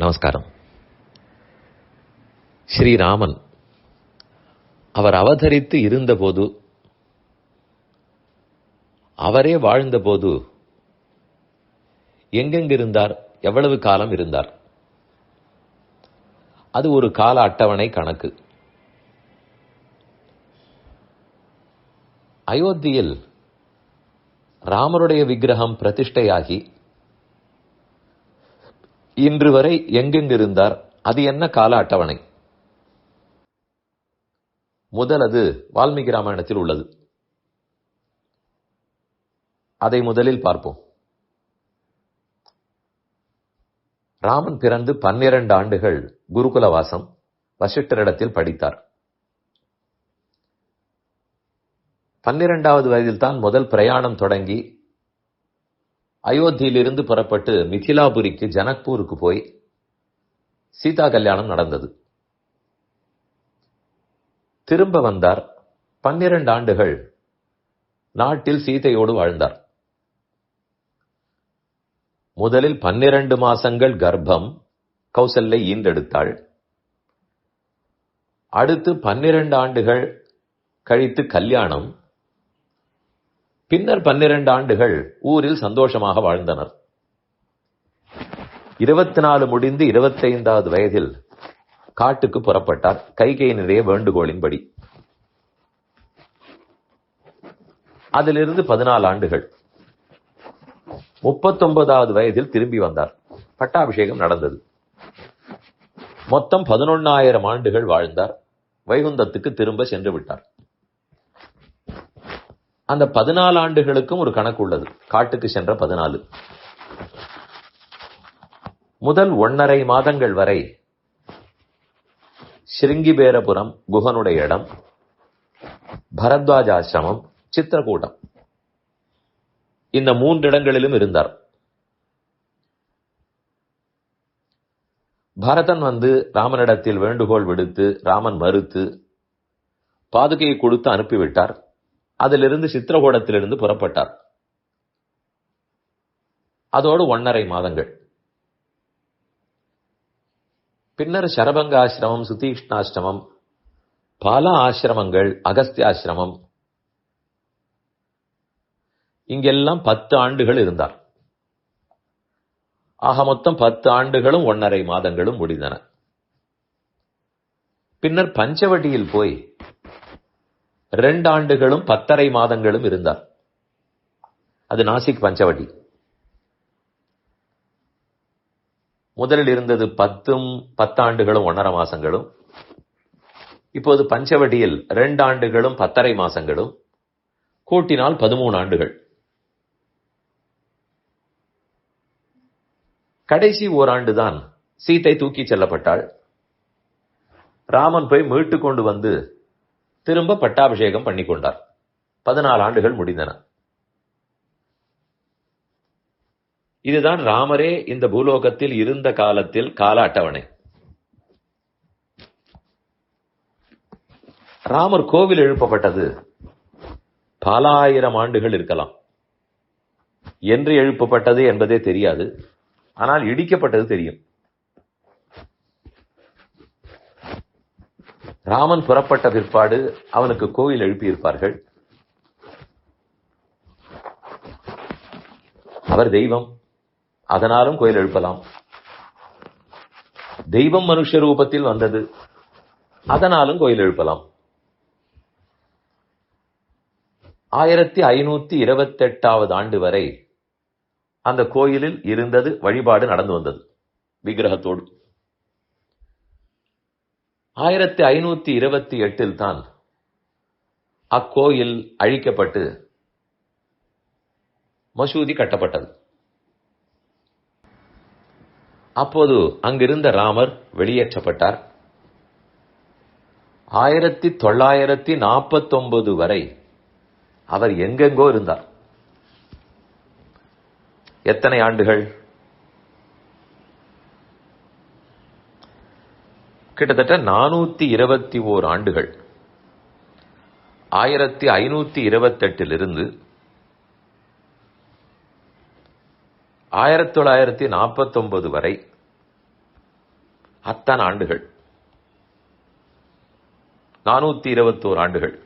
நமஸ்காரம். ஸ்ரீராமன் அவர் அவதரித்து இருந்தபோது அவரே வாழ்ந்தபோது எங்கெங்கிருந்தார்? எவ்வளவு காலம் இருந்தார்? அது ஒரு கால அட்டவணை கணக்கு. அயோத்தியில் ராமருடைய விக்கிரகம் பிரதிஷ்டையாகி இன்று வரை எங்கெங்கிருந்தார்? அது என்ன கால அட்டவணை? முதல் அது வால்மீகி ராமாயணத்தில் உள்ளது. அதை முதலில் பார்ப்போம். ராமன் பிறந்து பன்னிரண்டு ஆண்டுகள் குருகுலவாசம் வசிட்டரிடத்தில் படித்தார். பன்னிரெண்டாவது வயதில் தான் முதல் பிரயாணம் தொடங்கி அயோத்தியிலிருந்து புறப்பட்டு மிதிலாபுரிக்கு ஜனக்பூருக்கு போய் சீதா கல்யாணம் நடந்தது. திரும்ப வந்தார். பன்னிரண்டு ஆண்டுகள் நாட்டில் சீதையோடு வாழ்ந்தார். முதலில் பன்னிரண்டு மாசங்கள் கர்ப்பம் கௌசல்லை ஈந்தெடுத்தாள் அடுத்து பன்னிரண்டு ஆண்டுகள் கழித்து கல்யாணம். பின்னர் பன்னிரண்டு ஆண்டுகள் ஊரில் சந்தோஷமாக வாழ்ந்தனர். இருபத்தி நாலு முடிந்து இருபத்தைந்தாவது வயதில் காட்டுக்கு புறப்பட்டார். கைகையினுடைய வேண்டுகோளின்படி. அதிலிருந்து பதினாலு ஆண்டுகள். முப்பத்தொன்பதாவது வயதில் திரும்பி வந்தார். பட்டாபிஷேகம் நடந்தது. மொத்தம் பதினொன்னாயிரம் ஆண்டுகள் வாழ்ந்தார். வைகுந்தத்துக்கு திரும்ப சென்று விட்டார். அந்த பதினாலு ஆண்டுகளுக்கும் ஒரு கணக்கு உள்ளது. காட்டுக்கு சென்ற பதினாலு. முதல் ஒன்னரை மாதங்கள் வரை ஸ்ருங்கிபேரபுரம் குகனுடைய இடம் பரத்வாஜாசிரமம் சித்திரக்கூட்டம் இந்த மூன்று இடங்களிலும் இருந்தார். பரதன் வந்து ராமனிடத்தில் வேண்டுகோள் விடுத்து ராமன் மறுத்து பாதுகையை கொடுத்து அனுப்பிவிட்டார். அதிலிருந்து சித்திரகூடத்திலிருந்து புறப்பட்டார். அதோடு ஒன்னரை மாதங்கள். பின்னர் சரபங்க ஆசிரமம் சுதீஷ்ணாசிரமம் பல ஆசிரமங்கள் அகஸ்தியாசிரமம். இங்கெல்லாம் பத்து ஆண்டுகள் இருந்தார். ஆக மொத்தம் பத்து ஆண்டுகளும் ஒன்னரை மாதங்களும் முடிந்தன. பின்னர் பஞ்சவட்டியில் போய் ரெண்டு ஆண்டுகளும் பத்தரை மாதங்களும் இருந்தார். அது நாசிக் பஞ்சவடி. முதலில் இருந்தது பத்தும் பத்தாண்டுகளும் ஒன்னரை மாசங்களும். இப்போது பஞ்சவடியில் ரெண்டு ஆண்டுகளும் பத்தரை மாசங்களும். கூட்டினால் பதிமூணு ஆண்டுகள். கடைசி ஓராண்டுதான் சீத்தை தூக்கி செல்லப்பட்டாள். ராமன் போய் மீட்டு கொண்டு வந்து திரும்ப பட்டாபிஷேகம் பண்ணி கொண்டார் பதினாலு ஆண்டுகள் முடிந்தன. இதுதான் ராமரே இந்த பூலோகத்தில் இருந்த காலத்தில் கால அட்டவணை ராமர் கோவில் எழுப்பப்பட்டது பல ஆயிரம் ஆண்டுகள் இருக்கலாம். என்று எழுப்பப்பட்டது என்பதே தெரியாது. ஆனால் இடிக்கப்பட்டது தெரியும். ராமன் புறப்பட்ட பிற்பாடு அவனுக்கு கோவில் எழுப்பியிருப்பார்கள். அவர் தெய்வம். அதனாலும் கோயில் எழுப்பலாம். தெய்வம் மனுஷ ரூபத்தில் வந்தது. அதனாலும் கோயில் எழுப்பலாம். ஆயிரத்தி ஐநூத்தி இருபத்தி எட்டாவது ஆண்டு வரை அந்த கோயிலில் இருந்தது வழிபாடு நடந்து வந்தது. விக்கிரகத்தோடு. ஆயிரத்தி ஐநூத்தி இருபத்தி எட்டில் தான் அக்கோயில் அழிக்கப்பட்டு மசூதி கட்டப்பட்டது. அப்போது அங்கிருந்த ராமர் வெளியேற்றப்பட்டார். ஆயிரத்தி தொள்ளாயிரத்தி நாற்பத்தொன்பது வரை அவர் எங்கெங்கோ இருந்தார். எத்தனை ஆண்டுகள்? கிட்டத்தட்ட நானூத்தி இருபத்தி ஓர் ஆண்டுகள். ஆயிரத்தி ஐநூத்தி இருபத்தெட்டிலிருந்து ஆயிரத்தி தொள்ளாயிரத்தி நாற்பத்தொன்பது வரை அத்தனை ஆண்டுகள். நானூத்தி இருபத்தோரு ஆண்டுகள்.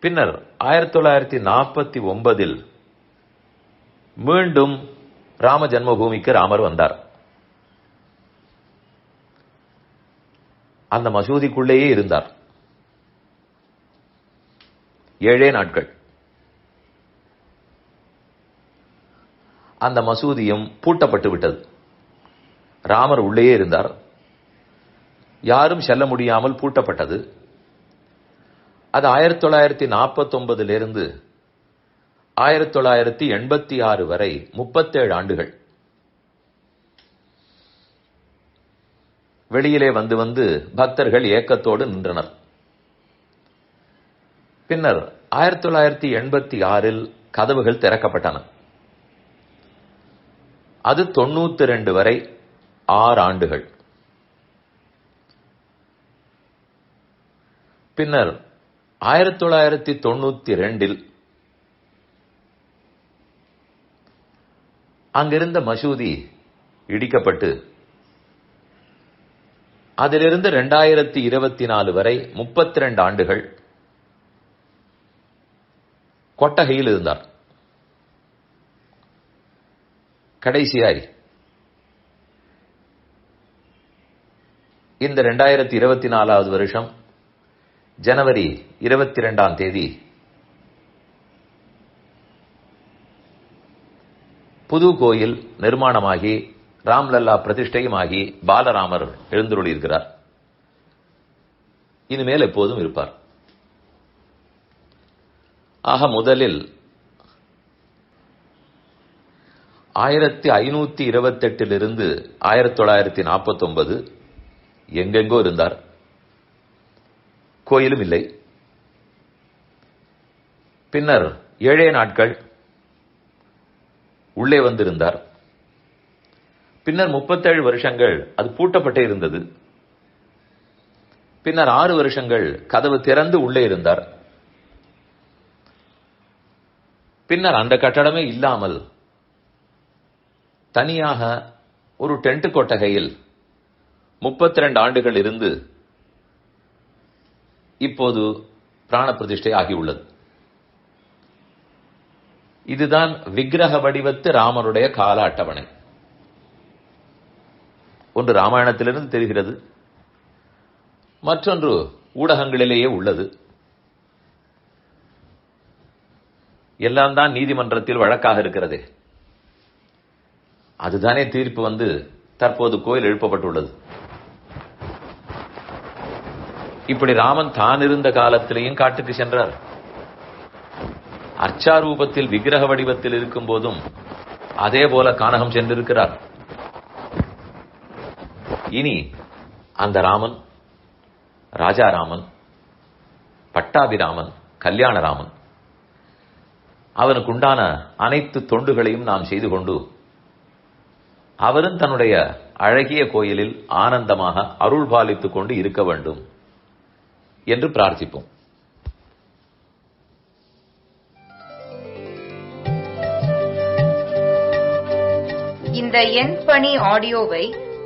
பின்னர் ஆயிரத்தி தொள்ளாயிரத்தி நாற்பத்தி ஒன்பதில் மீண்டும் ராம ஜென்மபூமிக்கு ராமர் வந்தார். அந்த மசூதிக்குள்ளேயே இருந்தார். ஏழே நாட்கள். அந்த மசூதியும் பூட்டப்பட்டு விட்டது. ராமர் உள்ளேயே இருந்தார். யாரும் செல்ல முடியாமல் பூட்டப்பட்டது. அது ஆயிரத்தி தொள்ளாயிரத்தி நாற்பத்தொன்பதிலிருந்து ஆயிரத்தி தொள்ளாயிரத்தி எண்பத்தி ஆறு வரை முப்பத்தேழு ஆண்டுகள். வெளியிலே வந்து வந்து பக்தர்கள் ஏக்கத்தோடு நின்றனர். பின்னர் ஆயிரத்தி தொள்ளாயிரத்தி எண்பத்தி ஆறில் கதவுகள் திறக்கப்பட்டன. அது தொண்ணூத்தி ரெண்டு வரை ஆறு ஆண்டுகள். பின்னர் ஆயிரத்தி தொள்ளாயிரத்தி தொண்ணூத்தி ரெண்டில் அங்கிருந்த மசூதி இடிக்கப்பட்டு அதிலிருந்து ரெண்டாயிரத்தி இருபத்தி நாலு வரை முப்பத்தி ரெண்டு ஆண்டுகள் கொட்டகையில் இருந்தார். கடைசியாய். இந்த ரெண்டாயிரத்தி இருபத்தி நாலாவது வருஷம் ஜனவரி இருபத்தி ரெண்டாம் தேதி புது கோயில் நிர்மாணமாகி ராம்லல்லா பிரதிஷ்டையுமாகி பாலராமர் எழுந்துள்ளிருக்கிறார் இனிமேல் எப்போதும் இருப்பார். ஆக முதலில் ஆயிரத்தி ஐநூத்தி இருபத்தி எட்டிலிருந்து ஆயிரத்தி தொள்ளாயிரத்தி நாற்பத்தி ஒன்பது எங்கெங்கோ இருந்தார். கோயிலும் இல்லை. பின்னர் ஏழே நாட்கள் உள்ளே வந்திருந்தார். பின்னர் முப்பத்தேழு வருஷங்கள் அது பூட்டப்பட்டே இருந்தது. பின்னர் ஆறு வருஷங்கள் கதவு திறந்து உள்ளே இருந்தார். பின்னர் அந்த கட்டடமே இல்லாமல் தனியாக ஒரு டென்ட் கொட்டகையில் முப்பத்தி ரெண்டு ஆண்டுகள் இருந்து இப்போது பிராண பிரதிஷ்டை ஆகியுள்ளது. இதுதான் விக்கிரக வடிவத்து ராமருடைய கால அட்டவணை. ஒன்று ராமாயணத்திலிருந்து தெரிகிறது. மற்றொன்று ஊடகங்களிலேயே உள்ளது. எல்லாம் தான் நீதிமன்றத்தில் வழக்காக இருக்கிறது. அதுதானே தீர்ப்பு வந்து தற்போது கோயில் எழுப்பப்பட்டுள்ளது. இப்படி ராமன் தான் இருந்த காலத்திலேயும் காட்டுக்கு சென்றார். அச்சாரூபத்தில் விக்கிரக வடிவத்தில் இருக்கும் போதும் அதே போல கானகம் சென்றிருக்கிறார். இனி அந்த ராமன் ராஜாராமன் பட்டாபிராமன் கல்யாணராமன் அவனுக்கு உண்டான அனைத்து தொண்டுகளையும் நாம் செய்து கொண்டு அவரும் தன்னுடைய அழகிய கோயிலில் ஆனந்தமாக அருள் பாலித்துக் கொண்டு இருக்க வேண்டும் என்று பிரார்த்திப்போம். இந்த எண் பணி ஆடியோவை